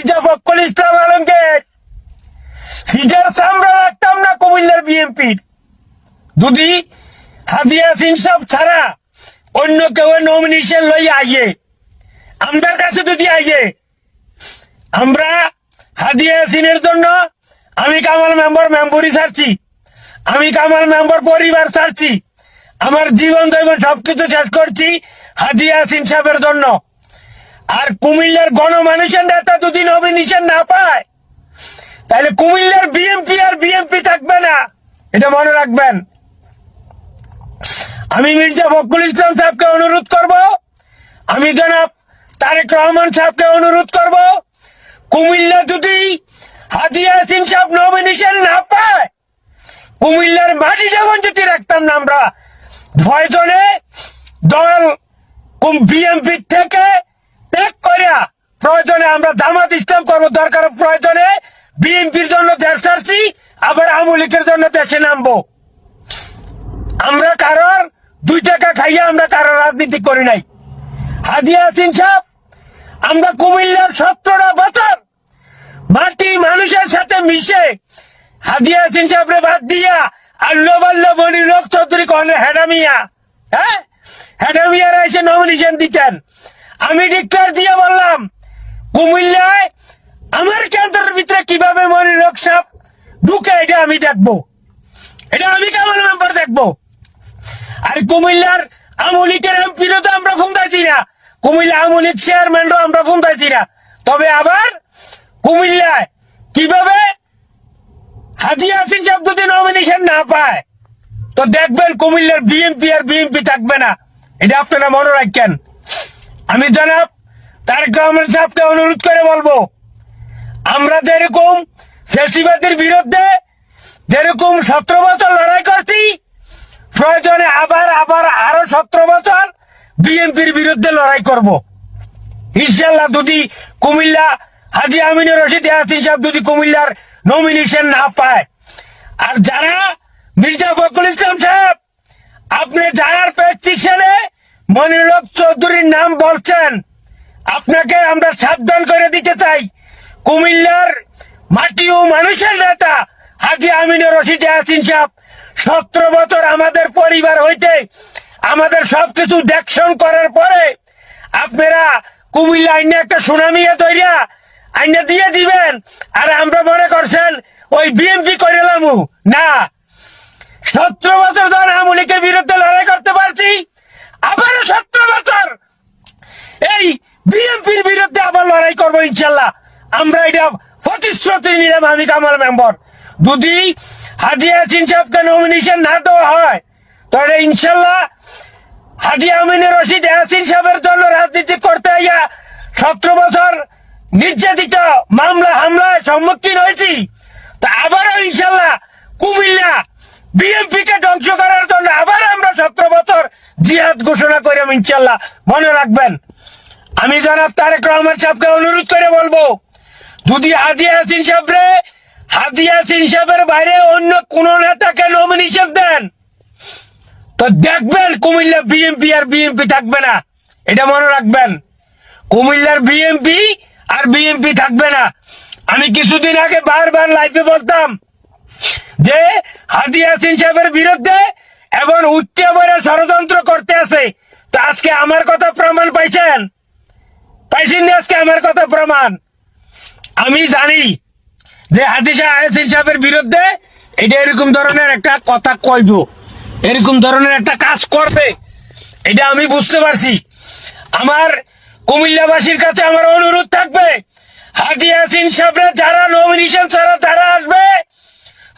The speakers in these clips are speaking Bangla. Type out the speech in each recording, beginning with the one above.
মির্জা ফখরুল ইসলাম আলমগীর। ফিডের সামরা রাখতাম না কুমিল্লার বিএনপির। যদি হাজি আসিন সব ছাড়া অন্য কেউ নমিনেশন লই আইয়ে। আমার কাছে যদি আইয়ে। আমরা হাজি সিনের জন্য আমি কামাল মেম্বর মেম্বরি ছাড়ছি। আমি কামাল মেম্বর পরিবার ছাড়ছি। আমার জীবন জীবন সবকিছু শেষ করছি হাজি আসিন সাহেবের জন্য। আর কুমিল্লার গণমানুষের নেতা যদি নমিনেশন না পায়। তাহলে কুমিল্লার বিএমপি আর বিএমপি থাকবে না। এটা মনে রাখবেন। আমি মির্জা ফখরুল ইসলাম সাহেবকে অনুরোধ করব। আমি জনাব তারেক রহমান সাহেবকে অনুরোধ করব। কুমিল্লা যদি হাজি ইয়াসিন সাহেব নমিনেশন না পায়, কুমিল্লার মাটি যখন যদি রাখতাম না আমরা প্রয়োজনে দল বিএমপি থেকে ত্যাগ করিয়া প্রয়োজনে আমরা জামাত ইসলাম করব দরকার, প্রয়োজনে বিএনপির জন্য দেশ ছাড়ছি, আবার আওয়ামী লীগের জন্য দেশে নামবো। আমরা কারোর দুই টাকা খাইয়া আমরা কারোর রাজনীতি করি নাই। হাজি আমরা কুমিল্লার সতেরোটা বছর মাটি মানুষের সাথে মিশে হাজি হাসিন সাহেবরে বাদ দিয়া আল্লো বাল্লো মনি লোক চৌধুরী কনে হেডামিয়া হ্যাঁ? হেডামিয়ারা এসে নমিনেশন দিতেন। আমি ডিক্লার দিয়ে বললাম, কুমিল্লায় আমার কেন্দ্রের ভিতরে কীভাবে মনি লোক সাহেব ঢুকে, এটা আমি দেখব। এটা আমি কেমন মেম্বার দেখব? আর কুমিল্লার আমলিকের এমপিরও তো আমরা ফোনতাছি না। কুমিল্লা আমলিক চেয়ারম্যানও আমরা ফোনতাছি না। তবে আবার কুমিল্লায় কীভাবে হাজি সাহেব যদি নমিনেশন না পায়, তো দেখবেন কুমিল্লার বিএনপি আর বিএনপি থাকবে না। এটা আপনারা মনে রাখেন। আমি জনাব তারেক রহমান সাহেবকে অনুরোধ করে বলব, আমরা যেরকম ফেসিবাদের বিরুদ্ধে যেরকম সতেরো বছর লড়াই করছি, প্রয়োজনে আবার আবার আরও সতেরো বছর বিএনপির বিরুদ্ধে লড়াই করব। ইনশাল্লাহ যদি কুমিল্লা হাজি আমিনুর রশিদ ইয়াসিন সাহেব যদি কুমিল্লার নমিনেশন না পায়। আর যারা মির্জা ফখরুল ইসলাম সাহেব, আপনি যারার প্রেসক্রিপশনে মনিরক চৌধুরীর নাম বলছেন, আপনাকে আমরা সাবধান করে দিতে চাই। কুমিল্লার মাটি ও মানুষের নেতা হাজি আমিনুর রশিদ ইয়াসিন সাহেব, সতেরো বছর আমাদের পরিবার হইতে আমাদের সবকিছু দেখশন করার পরে আপনারা কুমিল্লা আইনে একটা সুনামিয়া তৈরিয়া আইনে দিয়ে দিবেন, আর আমরা মনে করছেন ওই বিএমপি করে না, সতেরো বছর ধরে আমলিকের বিরুদ্ধে লড়াই করতে পারছি আবারও সতেরো বছর। এই বিএনপির বিরুদ্ধে আবার লড়াই করব ইনশাল্লাহ। আমরা এটা প্রতিশ্রুতি নিলাম, আমি কামাল মেম্বার। যদি হাজি হাসিন সাহেবকে নমিনেশন না দেওয়া হয়, তাহলে ইনশাল্লাহ হাজি আমিনের রশিদ হাসিন সাহেবের জন্য রাজনীতি করতে আইয়া সতেরো বছর নির্যাতিত মামলা হামলায় সম্মুখীন হয়েছি। তা আবারও ইনশাল্লাহ কুমিল্লা বিএনপি কে ধ্বংস করার জন্য আবার আমরা সতেরো বছর জিহাদ ঘোষণা করি ইনশাল্লাহ মনে রাখবেন, আমি জনাব তারেক রহমান সাহেবকে অনুরোধ করে বলব, যদি হাজি হাসিন সাহেবরে হাজি সাহেবের বাইরে অন্য কোন নেতাকে নমিনেশন দেন, তো দেখবেন কুমিল্লা বিএনপি আর বিএনপি থাকবে না। এটা মনে রাখবেন, কুমিল্লার বিএনপি আর বিএনপি থাকবে না। আমি কিছুদিন আগে বারবার লাইফে বলতাম যে হাজি হাসিন সাহেবের বিরুদ্ধে এবং উচ্চ বলে ষড়যন্ত্র করতে আছে। তো আজকে আমার কথা প্রমাণ পাইছেন? পাইছেন আজকে আমার কথা প্রমাণ? আমি জানি যে হাদিসা আয়াসিন সাহেবের বিরুদ্ধে এটা এরকম ধরনের একটা কথা কইব। এরকম ধরনের একটা কাজ করবে। এটা আমি বুঝতে পারছি। আমার কুমিল্লাবাসীর কাছে আমার অনুরোধ থাকবে, হাজি হাসিন সাহেবরা যারা নমিনেশন ছাড়া যারা আসবে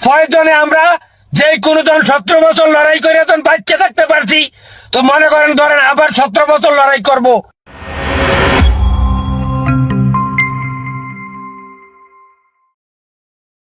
প্রয়োজনে আমরা যে কোনো জন সতেরো বছর লড়াই করে তখন বাচ্চা থাকতে পারছি। তো মনে করেন ধরেন আবার সতেরো বছর লড়াই করব।